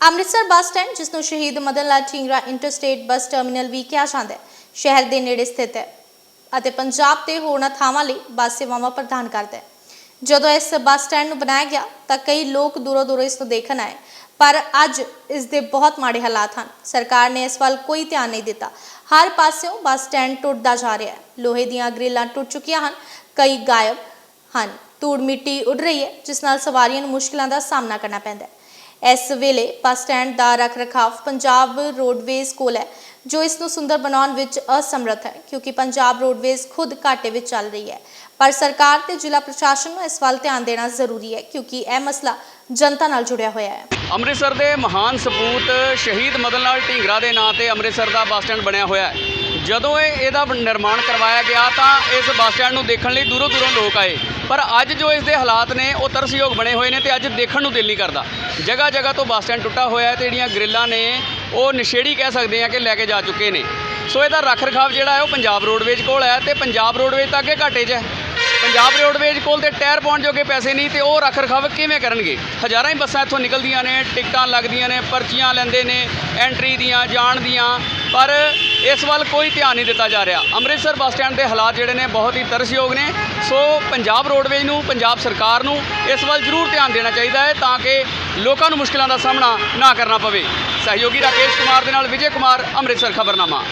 Amritsar bus stand, ਜਿਸ ਨੂੰ Shaheed Madan Lal Dhingra interstate bus terminal ਵੀ ਕਿਹਾ ਜਾਂਦਾ ਹੈ, ਸ਼ਹਿਰ ਦੇ ਨੇੜੇ ਸਥਿਤ ਹੈ ਅਤੇ ਪੰਜਾਬ ਤੇ ਹੋਰਨਾਂ ਥਾਵਾਂ ਲਈ ਬੱਸ ਸੇਵਾਵਾਂ ਪ੍ਰਦਾਨ ਕਰਦਾ ਹੈ। ਜਦੋਂ ਇਸ ਬੱਸ ਸਟੈਂਡ ਨੂੰ ਬਣਾਇਆ ਗਿਆ, ਤਾਂ ਕਈ ਲੋਕ ਦੂਰੋਂ ਦੂਰੋਂ ਇਸ ਨੂੰ ਦੇਖਣ ਆਏ। ਪਰ ਅੱਜ ਇਸ ਦੇ ਬਹੁਤ ਮਾੜੇ ਹਾਲਾਤ ਹਨ। ਸਰਕਾਰ ਨੇ ਇਸ ਵੱਲ ਕੋਈ ਧਿਆਨ ਨਹੀਂ ਦਿੱਤਾ। ਹਰ ਪਾਸਿਓਂ ਬੱਸ ਸਟੈਂਡ ਟੁੱਟਦਾ ਜਾ ਰਿਹਾ ਹੈ। ਲੋਹੇ ਦੀਆਂ ਗ੍ਰਿਲਾਂ ਟੁੱਟ ਚੁੱਕੀਆਂ ਹਨ। ਕਈ ਗਾਇਬ ਹਨ। ਧੂੜ ਮਿੱਟੀ ਉੱਡ ਰਹੀ ਹੈ, ਜਿਸ ਨਾਲ ਸਵਾਰੀਆਂ ਨੂੰ ਮੁਸ਼ਕਲਾਂ ਦਾ ਸਾਹਮਣਾ ਕਰਨਾ ਪੈਂਦਾ ਹੈ। ਇਸ ਵੇਲੇ ਬੱਸ ਸਟੈਂਡ ਦਾ ਰੱਖ-ਰਖਾਵ ਪੰਜਾਬ ਰੋਡਵੇਜ਼ ਕੋਲ ਹੈ, ਜੋ ਇਸ ਨੂੰ ਸੁੰਦਰ ਬਣਾਉਣ ਵਿੱਚ ਅਸਮਰੱਥ ਹੈ, ਕਿਉਂਕਿ ਪੰਜਾਬ ਰੋਡਵੇਜ਼ ਖੁਦ ਘਾਟੇ ਵਿੱਚ ਚੱਲ ਰਹੀ ਹੈ। ਪਰ ਸਰਕਾਰ ਤੇ ਜ਼ਿਲ੍ਹਾ ਪ੍ਰਸ਼ਾਸਨ ਨੂੰ ਇਸ ਵੱਲ ਧਿਆਨ ਦੇਣਾ ਜ਼ਰੂਰੀ ਹੈ, ਕਿਉਂਕਿ ਇਹ ਮਸਲਾ ਜਨਤਾ ਨਾਲ ਜੁੜਿਆ ਹੋਇਆ ਹੈ। ਅੰਮ੍ਰਿਤਸਰ ਦੇ ਮਹਾਨ ਸਪੂਤ ਸ਼ਹੀਦ ਮਦਨ ਲਾਲ ਢੀਂਗਰਾ ਦੇ ਨਾਂ ਤੇ ਅੰਮ੍ਰਿਤਸਰ ਦਾ ਬੱਸ ਸਟੈਂਡ ਬਣਿਆ ਹੋਇਆ ਹੈ। ਜਦੋਂ ਇਹ ਇਹਦਾ ਨਿਰਮਾਣ ਕਰਵਾਇਆ ਗਿਆ ਤਾਂ ਇਸ ਬੱਸ ਸਟੈਂਡ ਨੂੰ ਦੇਖਣ ਲਈ ਦੂਰੋਂ ਦੂਰੋਂ ਲੋਕ ਆਏ। ਪਰ ਅੱਜ ਜੋ ਇਸ ਦੇ ਹਾਲਾਤ ਨੇ, ਉਹ ਤਰਸਯੋਗ ਬਣੇ ਹੋਏ ਨੇ ਤੇ ਅੱਜ ਦੇਖਣ ਨੂੰ ਦਿਲ ਨਹੀਂ ਕਰਦਾ। ਜਗ੍ਹਾ ਜਗ੍ਹਾ ਤੋਂ ਬੱਸ ਸਟੈਂਡ ਟੁੱਟਾ ਹੋਇਆ ਹੈ ਤੇ ਜਿਹੜੀਆਂ ਗ੍ਰਿਲਾਂ ਨੇ, ਉਹ ਨਸ਼ੇੜੀ ਕਹਿ ਸਕਦੇ ਆ ਕਿ ਲੈ ਕੇ ਜਾ ਚੁੱਕੇ ਨੇ। ਸੋ ਇਹਦਾ ਰੱਖ ਰਖਾਵ ਜਿਹੜਾ ਹੈ, ਉਹ ਪੰਜਾਬ ਰੋਡਵੇਜ਼ ਕੋਲ ਹੈ ਤੇ ਪੰਜਾਬ ਰੋਡਵੇਜ਼ ਤਾਂ ਅੱਗੇ ਘਾਟੇ 'ਚ ਹੈ। ਪੰਜਾਬ ਰੋਡਵੇਜ਼ ਕੋਲ ਤੇ ਟਾਇਰ ਪਾਉਣ ਜੋਗੇ ਪੈਸੇ ਨਹੀਂ ਤੇ ਉਹ ਰੱਖ ਰਖਾਵ ਕਿਵੇਂ ਕਰਨਗੇ? ਹਜ਼ਾਰਾਂ ਹੀ ਬੱਸਾਂ ਇੱਥੋਂ ਨਿਕਲਦੀਆਂ ਨੇ, ਟਿਕਟਾਂ ਲੱਗਦੀਆਂ ਨੇ, ਪਰਚੀਆਂ ਲੈਂਦੇ ਨੇ ਐਂਟਰੀ ਦੀਆਂ, ਜਾਣ ਦੀਆਂ, ਪਰ ਇਸ ਵੱਲ ਕੋਈ ਧਿਆਨ ਨਹੀਂ ਦਿੱਤਾ ਜਾ ਰਿਹਾ। ਅੰਮ੍ਰਿਤਸਰ ਬੱਸ ਸਟੈਂਡ ਦੇ ਹਾਲਾਤ ਜਿਹੜੇ ਨੇ ਬਹੁਤ ਹੀ ਤਰਸਯੋਗ ਨੇ। ਸੋ ਪੰਜਾਬ ਰੋਡਵੇਜ਼ ਨੂੰ, ਪੰਜਾਬ ਸਰਕਾਰ ਨੂੰ ਇਸ ਵੱਲ ਜ਼ਰੂਰ ਧਿਆਨ ਦੇਣਾ ਚਾਹੀਦਾ ਹੈ ਤਾਂ ਕਿ ਲੋਕਾਂ ਨੂੰ ਮੁਸ਼ਕਲਾਂ ਦਾ ਸਾਹਮਣਾ ਨਾ ਕਰਨਾ ਪਵੇ। ਸਹਿਯੋਗੀ ਰਾਕੇਸ਼ ਕੁਮਾਰ ਦੇ ਨਾਲ ਵਿਜੇ ਕੁਮਾਰ, ਅੰਮ੍ਰਿਤਸਰ ਖਬਰਨਾਮਾ।